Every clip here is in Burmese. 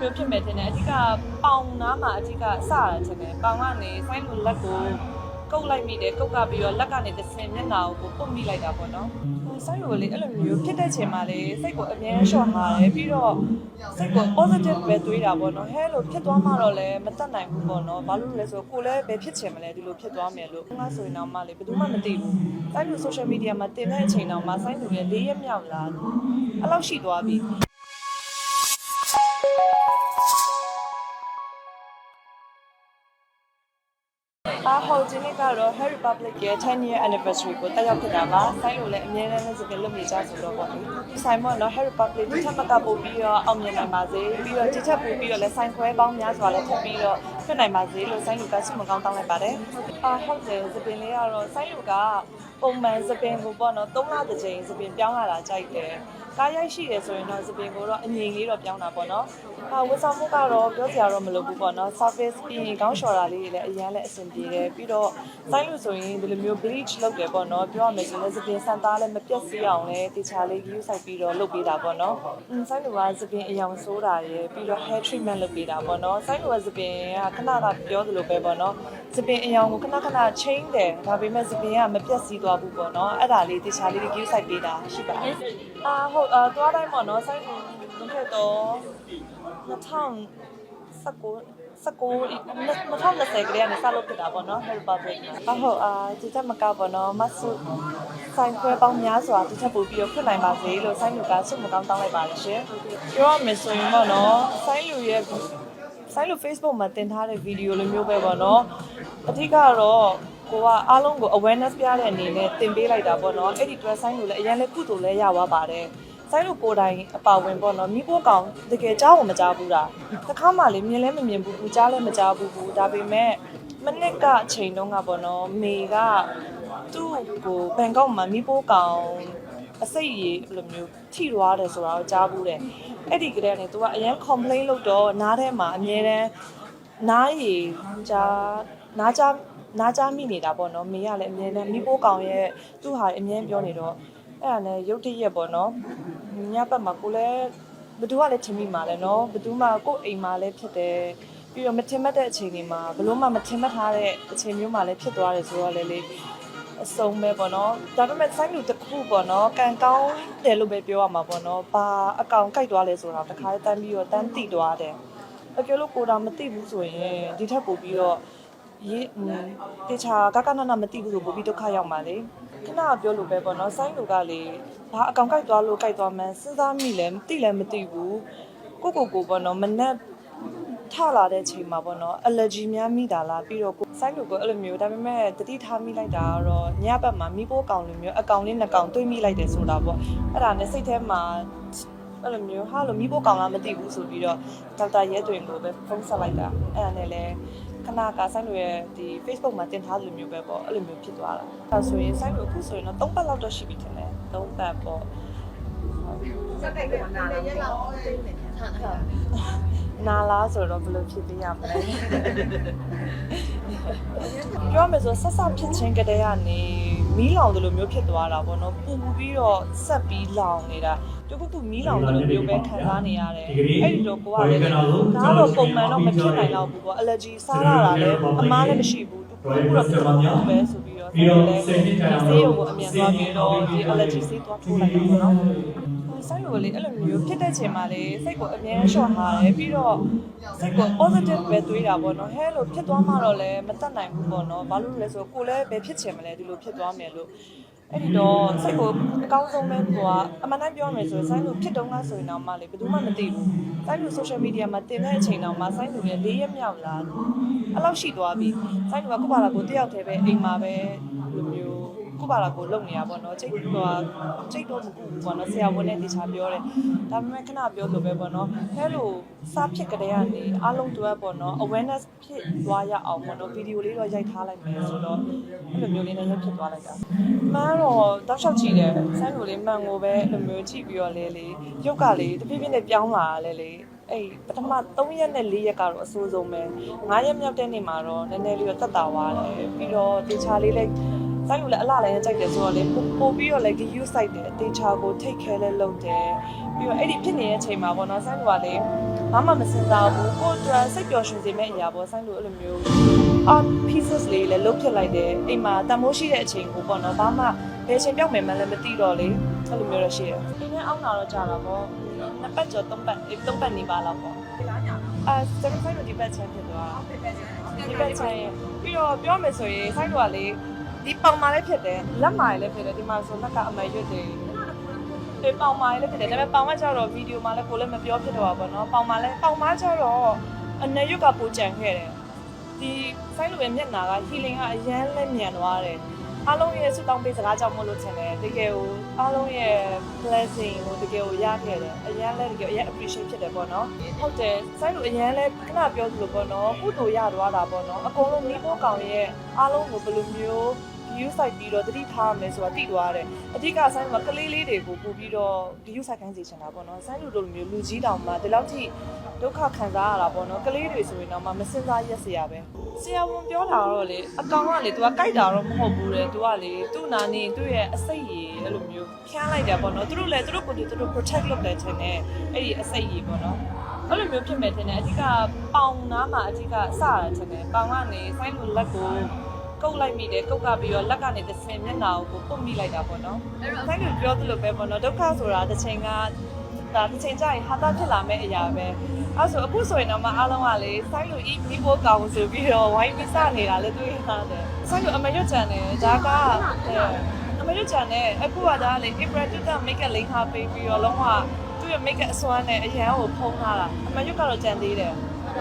မျိုးဖြစ်မယ်ထင်တယ်အဓိကပေါင်နားမှာအဓိကစတာထင်တယ်ပေါင်ကနေဆိုင်းလူလက်ကိုကုတ်လိုက်မိတယ်ကုတ်ကပြီးတော့လက်ကနေတစ်စင်မျက်နှာကိုပုတ်မိလိုက်တာပေါ့နော်ဟိုဆိုင်းလူကလေအဲ့လိုမျိုးဖြစ်တဲ့ချိန်မှာလေစိတ်ကိုအမြဲရှော့ထားတယ်ပြီးတော့စိတ်ကို positive ပဲတွေးတာပေါ့နော်ဟဲလို့ဖြစ်သွားမှတော့လည်းမတတ်နိုင်ဘူးပေါ့နော်ဘာလို့လဲဆိုတော့ကိုလည်းပဲဖြစ်ချင်မလဲဒီလိုဖြစ်သွားမယ်လို့ငါဆိုရင်တော့မှလေဘယ်သူမှမသိဘူးဆိုင်းလူ social media မှာတင်တဲ့အချိန်တော့မှဆိုင်းလူရဲ့၄ရက်မြောက်လာအဲ့လောက်ရှိသွားပြီ အားဟိုဒီနေ့ကတော့ Harry Republic ရဲ့10 year anniversary ကိုတက်ရောက်ဖြစ်တာပါ။ဆိုင်လို့လည်းအများနဲ့စပယ်လုပ်နေကြဆိုတော့ပေါ့လေ။ဒီဆိုင်မှာတော့ Harry Republic ဒီထက်မကပို့ပြီးတော့အောင်မြင်နိုင်ပါစေ။ပြီးတော့ဒီထက်ပို့ပြီးတော့လည်းဆိုင်ခွဲပေါင်းများစွာလည်းထပ်ပြီးတော့ဖြစ်နိုင်ပါစေလို့ဆိုင်လူကဆုမကောင်းတောင်းလိုက်ပါတယ်။အာဟုတ်တယ်စပင်လေးကတော့ဆိုင်လူကပုံမှန်စပင်ကိုပေါ့နော်၃လတစ်ကြိမ်စပင်ပြောင်းလာတာကြိုက်တယ်။ ကားရိုက်ရှိတယ်ဆိုရင်တော့စပင်ကိုတော့အငြိမ်လေးတော့ပြောင်းတာပေါ့နော်။အာဝန်ဆောင်မှုကတော့ပြောစရာတော့မလိုဘူးပေါ့နော် service ပြီးရင်ကောင်းလျှော်တာလေးတွေလည်းအရင်လည်းအဆင်ပြေတယ်ပြီးတော့ဆိုင်လို့ဆိုရင်ဒီလိုမျိုး bleach လုပ်တယ်ပေါ့နော်ပြောရမယ်ဆိုရင်လည်းစပင်ဆန်သားလည်းမပြတ်စီးအောင်လည်းတေချာလေး use ဆိုင်ပြီးတော့လုပ်ပေးတာပေါ့နော်။အင်းဆိုင်လို့ကစပင်အယောင်ဆိုးတာရယ်ပြီးတော့ hair treatment လုပ်ပေးတာပေါ့နော်။ဆိုင်လို့ကစပင်ကခဏကပြောသလိုပဲပေါ့နော်။စပင်အယောင်ကိုခဏခဏ change တယ်ဒါပေမဲ့စပင်ကမပြတ်စီးသွားဘူးပေါ့နော်။အဲ့ဒါလေးတေချာလေး use ဆိုင်ပေးတာရှိပါတယ်။အာဟုတ်အာသွားတိုင်းပေါ့နော်ဆိုင်လို့ဘယ်ထက်တော့2000 19 19 2020ကလေးကနေစလုပ်ဖြစ်တာပေါ့နော် Harry Potter အဟုတ်အာဒီတက်မကပေါ့နော်မဆုဆိုင်ခွဲပေါင်းများစွာဒီထက်ပိုပြီးတော့ဖြစ်နိုင်ပါစေလို့ဆိုင်လူကဆုမကောင်းတောင်းလိုက်ပါတယ်ရှင်ပြောရမယ်ဆိုရင်ပေါ့နော်ဆိုင်လူရဲ့ဆိုင်လူ Facebook မှာတင်ထားတဲ့ဗီဒီယိုလိုမျိုးပဲပေါ့နော်အဓိကတော့ကိုကအားလုံးကို awareness ပြတဲ့အနေနဲ့တင်ပေးလိုက်တာပေါ့နော်အဲ့ဒီ dress sign ကိုလည်းအရင်လည်းကုသိုလ်လည်းရသွားပါတယ် ဆိုင်လို့ကိုယ်တိုင်အပါဝင်ပေါ့နော်မိဖို့ကောင်တကယ်ကြားကိုမကြားဘူးတာတစ်ခါမှလည်းမြင်လဲမမြင်ဘူးဘူးကြားလဲမကြားဘူးဘူးဒါပေမဲ့မနစ်ကအချိန်တုန်းကပေါ့နော်မေကသူ့ကိုဘန်ကောက်မှာမိဖို့ကောင်အစိတ်ကြီးဘယ်လိုမျိုးထိရွာတယ်ဆိုတာကိုကြားဘူးတယ်အဲ့ဒီကလေးကနေ तू ကအရင် complain လုပ်တော့နားထဲမှာအမြဲတမ်းနားရည်ကြားနားကြားနားကြားမိနေတာပေါ့နော်မေကလည်းအမြဲတမ်းမိဖို့ကောင်ရဲ့သူ့ဟာအမြဲပြောနေတော့ အဲ့ဒါနဲ့ရုတ်တရက်ပေါ့နော်ညဘက်မှာကိုလည်းဘသူကလည်းချင်မိမှာလဲနော်ဘသူမှကိုယ့်အိမ်မှာလည်းဖြစ်တယ်ပြီးတော့မထင်မှတ်တဲ့အချိန်တွေမှာဘလို့မှမထင်မှတ်ထားတဲ့အချိန်မျိုးမှာလည်းဖြစ်သွားတယ်ဆိုတော့လေလေအဆုံးပဲပေါ့နော်ဒါပေမဲ့ဆိုင်းလူတစ်ခုပေါ့နော်ကန်ကောင်းတယ်လို့ပဲပြောရမှာပေါ့နော်ဘာအကောင်ကြိုက်သွားလဲဆိုတော့တခါတန်းပြီးတော့တန်းတိသွားတယ်အကယ်လို့ကိုတာမသိဘူးဆိုရင်ဒီထက်ပိုပြီးတော့ရေးတေချာကကနနမသိဘူးဆိုပိုပြီးဒုက္ခရောက်ပါလေ ခဏပြောလို့ပဲပေါ့နော်ဆိုင်းလူကလေဘာအကောင်ကြိုက်သွားလို့ကြိုက်သွားမှန်းစဉ်းစားမိလဲမသိလဲမသိဘူးကိုကိုကိုပေါ့နော်မနဲ့ထလာတဲ့ချိန်မှာပေါ့နော် allergy များမိတာလားပြီးတော့ကိုဆိုင်းလူကအဲ့လိုမျိုးဒါပေမဲ့တတိထားမိလိုက်တာကတော့ညဘက်မှာမိဖို့ကောင်လိုမျိုးအကောင်လေးနှစ်ကောင်တွေးမိလိုက်တယ်ဆိုတာပေါ့အဲ့ဒါနဲ့စိတ်ထဲမှာအဲ့လိုမျိုးဟာလို့မိဖို့ကောင်လားမသိဘူးဆိုပြီးတော့ဒေါက်တာရဲတွင်ကိုပဲဖုန်းဆက်လိုက်တာအဲ့ဒါနဲ့လည်းခ ဏကဆိုင်းလူရဲ့ဒီ Facebook မှာတင်ထားသလိုမျိုးပဲပေါ့အဲ့လိုမျိုးဖြစ်သွားတာအဲဒါဆိုရင်ဆိုင်းလူအခုဆိုရင်တော့၃ပတ်လောက်တော့ရှိပြီထင်တယ်၃ပတ်ပေါ့စက်တိုက်ကတော့နားလည်းလောက်သိနေတယ်ဟာဟာနာလားဆိုတော့ဘယ်လိုဖြစ်ပြရမလဲပြောမယ်ဆိုဆက်ဆက်ဖြစ်ချင်းကတည်းကနေ မီးလောင်တယ်လို့မျိုးဖြစ်သွားတာပေါ့နော်ပူပြီးတော့ဆက်ပြီးလောင်နေတာတခုခုမီးလောင်တယ်လို့မျိုးပဲခံစားနေရတယ်အဲ့ဒီတော့ကိုကလည်းဒါတော့ပုံမှန်တော့မဖြစ်နိုင်တော့ဘူးပေါ့ allergy စားရတာလည်းအမားလည်းမရှိဘူးတခုခုတော့ဖြစ်မှာပဲဆိုပြီးတော့ပြီးတော့ဆေးရုံကိုအမြန်သွားပြီးတော့ဒီ allergy ဆေးသွားထိုးလိုက်တာပေါ့နော် ဆိုင်လိုလေအဲ့လိုမျိုးဖြစ်တဲ့ချိန်မှာလေစိတ်ကိုအမြဲရှော့ထားတယ်ပြီးတော့စိတ်ကို positive ပဲတွေးတာပေါ့နော်ဟဲလို့ဖြစ်သွားမှတော့လည်းမတတ်နိုင်ဘူးပေါ့နော်ဘာလို့လဲဆိုတော့ကိုလည်းပဲဖြစ်ချင်မလဲဒီလိုဖြစ်သွားမယ်လို့အဲ့ဒီတော့စိတ်ကိုအကောင်းဆုံးပဲကိုကအမှန်တမ်းပြောရမယ်ဆိုရင်ဆိုင်းလူဖြစ်တုန်းကဆိုရင်တော့မှလေဘယ်သူမှမသိဘူးဆိုင်းလူ social media မှာတင်တဲ့အချိန်တော့မှဆိုင်းလူရဲ့၄ရက်မြောက်လာအဲ့လောက်ရှိသွားပြီဆိုင်းလူကကိုပါလာကိုတယောက်တည်းပဲအိမ်မှာပဲလိုမျိုးကို ပါလာကိုလုံနေရပါတော့ချိတ်တော့ချိတ်တော့မကူဘူးပေါ့နော်ဆရာဝန်နဲ့တခြားပြောတယ်ဒါပေမဲ့ခဏပြောလို့ပဲပေါ့နော်အဲလိုစားဖြစ်ကြတဲ့ကနေအားလုံးတို့ပေါ့နော် awareness ဖြစ်သွားရအောင်ပေါ့နော်ဗီဒီယိုလေးတော့ရိုက်ထားလိုက်မယ်ဆိုတော့အဲ့လိုမျိုးလေးနဲ့ရုပ်ဖြစ်သွားလိုက်တာမှန်းတော့တောက်လျှောက်ကြည့်တယ်ဆန်းလိုလေးမှန်ကိုပဲအဲ့လိုမျိုးကြည့်ပြီးတော့လေလေရုပ်ကလေတဖြည်းဖြည်းနဲ့ပြောင်းလာလေလေအဲ့ပထမ3ရက်နဲ့4ရက်ကတော့အဆိုးဆုံးပဲ9ရက်မြောက်တဲ့နေ့မှာတော့နည်းနည်းလေးတော့တက်တာသွားတယ်ပြီးတော့တေချာလေးလေး ဆိုင်လို့လည်းအလှလည်းကြိုက်တယ်ဆိုတော့လေပို့ပို့ပြီးတော့လည်း give you site တယ်တေချာကို take care လည်းလုပ်တယ်ပြီးတော့အဲ့ဒီဖြစ်နေတဲ့အချိန်မှာပေါ့နော်ဆိုင်ကလည်းဘာမှမစင်စားဘူးကိုယ့်အတွက်စိတ်ပျော်ရွှင်စေမယ့်အရာပေါ့ဆိုင်လို့အဲ့လိုမျိုး art pieces လေးလည်းလုတ်ဖြစ်လိုက်တယ်အိမ်မှာတန်မိုးရှိတဲ့အချိန်ကိုပေါ့နော်ဘာမှဘယ်ချိန်ပြောက်မယ်မှလည်းမသိတော့လေအဲ့လိုမျိုးတော့ရှိတယ်အိမ်ထဲအောင်းတာတော့ကြာတာပေါ့နှစ်ပတ်ကျော်သုံးပတ်သုံးပတ်နေပါလောက်ပေါ့ဒီလားညာလားအာစတိုင်ဆိုင်လို့ဒီပတ်ချမ်းဖြစ်သွားဖြစ်ပဲချင်းဒီပတ်ချမ်းရင်ပြီးတော့ပြောမယ်ဆိုရင်ဆိုင်လို့ကလေ ဒီပေါင်မာလည်းဖြစ်တယ်လက်မာလည်းဖြစ်တယ်ဒီမှာဆိုလက်ကအမရွတ်တယ်ဒီပေါင်မာလည်းဖြစ်တယ်ဒါပေမဲ့ပေါင်မကျတော့ဗီဒီယိုမှာလည်းကိုလည်းမပြောဖြစ်တော့ပါဘောနော်ပေါင်မာလည်းပေါင်မာကျတော့အနေရွက်ကပိုကြံခဲ့တယ်ဒီဆိုင်လို့ရဲ့မျက်နာက healing ကအရန်လက်မြန်သွားတယ်အားလုံးရဲ့ဆုတောင်းပေးစကားကြောင့်မလို့ချင်တယ်တကယ်ကိုအားလုံးရဲ့ blessing ကိုတကယ်ကိုရခဲ့တယ်အရန်လည်းတကယ်အရန် appreciate ဖြစ်တယ်ပေါ့နော်ဟုတ်တယ်ဆိုင်လို့အရန်လည်းခဏပြောသလိုပေါ့နော်ကုသိုလ်ရသွားတာပေါ့နော်အကုန်လုံးမိဖို့ကောင်ရဲ့အားလုံးကိုဘယ်လိုမျိုး view site ပြီးတော့တတိထားမယ်ဆိုတာသိသွားတယ်အဓိကဆိုင်မှာကလေးလေးတွေကိုပို့ပြီးတော့ view site ခိုင်းစေချင်တာပေါ့နော်ဆိုင်လူတို့လိုမျိုးလူကြီးတောင်မှဒီလောက်ထိဒုက္ခခံစားရတာပေါ့နော်ကလေးတွေဆိုရင်တော့မှမစင်စားရက်စရာပဲဆရာဝန်ပြောတာတော့လေအကောင်ကလေ तू ကကြိုက်တာတော့မဟုတ်ဘူးလေ तू ကလေသူ့နာနေသူ့ရဲ့အစိတ်ရည်အဲ့လိုမျိုးဖျားလိုက်တာပေါ့နော်သူတို့လည်းသူတို့ကိုယ်သူတို့ protect လုပ်တယ်ထင်တယ်အဲ့ဒီအစိတ်ရည်ပေါ့နော်အဲ့လိုမျိုးဖြစ်မဲ့ထင်တယ်အဓိကပေါင်နားမှာအဓိကစရထင်တယ်ပေါင်ကနေဆိုင်လူလက်ကို ကုတ်လိုက်မိတယ်ကုတ်ကပြီးတော့လက်ကနေတစ်ဆင်မျက်နှာကိုပုတ်မိလိုက်တာပေါ့နော်အဲ့တော့ဆိုင်ကပြောသလိုပဲပေါ့နော်ဒုက္ခဆိုတာတစ်ချိန်ကဒါတစ်ချိန်ကျရင်ဟာတာဖြစ်လာမယ့်အရာပဲအဲ့ဆိုအခုဆိုရင်တော့မအားလုံးကလေဆိုင်လူဤမိဖို့ကောင်းဆိုပြီးတော့ဝိုင်းပြီးစနေတာလည်းတွေ့ရတယ်ဆိုင်လူအမရွတ်ကြံတယ်ဒါကအဲအမရွတ်ကြံတယ်အခုကဒါလေ April တူက make up လိမ့်ထားပေးပြီးတော့လုံးဝသူ့ရဲ့ make up အစွမ်းနဲ့အရန်ကိုဖုံးထားတာအမရွတ်ကတော့ကြံသေးတယ်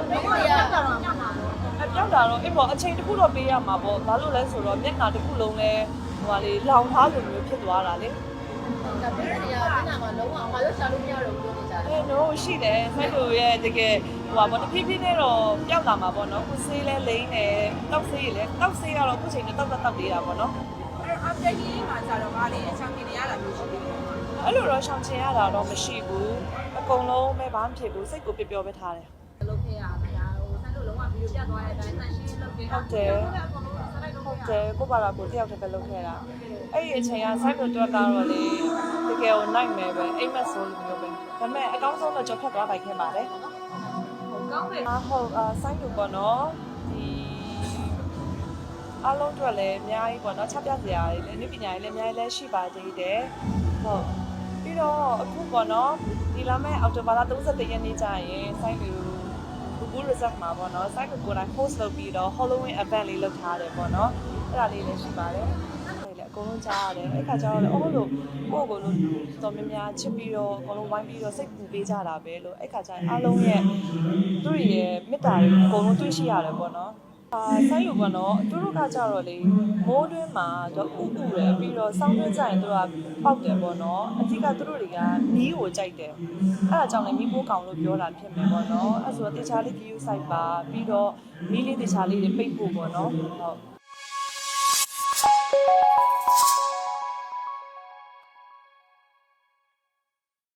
ဘယ်လိုရတာတော့ညမှာတော့ အပြောက်တာတော့အေးပေါ့အချိန်တစ်ခုတော့ပေးရမှာပေါ့ဘာလို့လဲဆိုတော့မျက်နှာတစ်ခုလုံးလဲဟိုဟာလေလောင်ထားလိုမျိုးဖြစ်သွားတာလေဒါပြည့်နေရပြန်လာမှာလုံးဝအမတို့ရှာလို့မရတော့ဘူးပြောနေကြတယ်အဲတော့ရှိတယ်ဖိုက်လိုရဲ့တကယ်ဟိုဟာပေါ့တဖြည်းဖြည်းနဲ့တော့ပျောက်လာမှာပေါ့နော်ခုဆေးလဲလိမ့်တယ်တောက်ဆေးရလဲတောက်ဆေးကတော့အခုချိန်နဲ့တောက်တောက်တောက်သေးတာပေါ့နော်အဲ့တော့ update ကြီးမှာကျတော့ကားလေးအချောင်းနေရတာမျိုးရှိတယ်အဲ့လိုတော့ရှောင်ချင်ရတာတော့မရှိဘူးအကုန်လုံးပဲဘာမှဖြစ်ဘူးစိတ်ကိုပျော်ပျော်ပဲထားတယ်လုပ်ခဲ့ရတာဟိုဆ န်းတို့လုံးဝဗီဒီယိုပြသွားတဲ့အတိုင်းတန်ရှင်းလုပ်ခဲ့ဟုတ်တယ်ဟုတ်တယ်ကိုပါလာကိုတယောက်တည်းပဲလုပ်ခဲ့တာအဲ့ဒီအချိန်ကဆိုက်ကိုတွက်ကတော့လေတကယ်ကိုနိုင်မယ်ပဲအိမ်မက်ဆိုလိုမျိုးပဲဒါပေမဲ့အကောင်းဆုံးတော့ကြော်ဖြတ်သွားပိုက်ခဲ့ပါတယ်ကောင်းတယ်အာဟုတ်အာဆိုက်ကိုပေါ့နော်ဒီအားလုံးအတွက်လည်းအများကြီးပေါ့နော်ချပြစရာတွေလည်းနည်းပညာတွေလည်းအများကြီးလည်းရှိပါသေးတယ်ဟုတ်ပြီးတော့အခုပေါ့နော်ဒီလာမဲ့အော်တိုဘာလ31ရက်နေ့ကျရင်ဆိုက်ကို Google Reserve မှာပေါ့နော် site ကိုကိုယ်တိုင် post လုပ်ပြီးတော့ Halloween event လေးလုပ်ထားတယ်ပေါ့နော်အဲ့ဒါလေးလည်းရှိပါတယ်အဲ့လေအကုန်လုံးကြားရတယ်အဲ့ခါကျတော့လည်းအော်လို့ကိုယ့်ကိုယ်လို့တော်များများချစ်ပြီးတော့အကုန်လုံးဝိုင်းပြီးတော့စိတ်ပူပေးကြတာပဲလို့အဲ့ခါကျရင်အားလုံးရဲ့သူတို့ရဲ့မေတ္တာတွေအကုန်လုံးတွေ့ရှိရတယ်ပေါ့နော် အာဆိုင်လို့ပေါ့နော်သူတို့ကကြတော့လေမိုးတွင်းမှာတော့ဥဥတယ်ပြီးတော့စောင်းတွင်းကျရင်သူတို့ကပေါက်တယ်ပေါ့နော်အဓိကသူတို့တွေကမီးကိုကြိုက်တယ်အဲ့ဒါကြောင့်လည်းမီးပိုးကောင်လို့ပြောတာဖြစ်မယ်ပေါ့နော်အဲ့ဆိုတော့တေချာလေး view site ပါပြီးတော့မီးလေးတေချာလေးတွေပိတ်ဖို့ပေါ့နော်ဟုတ်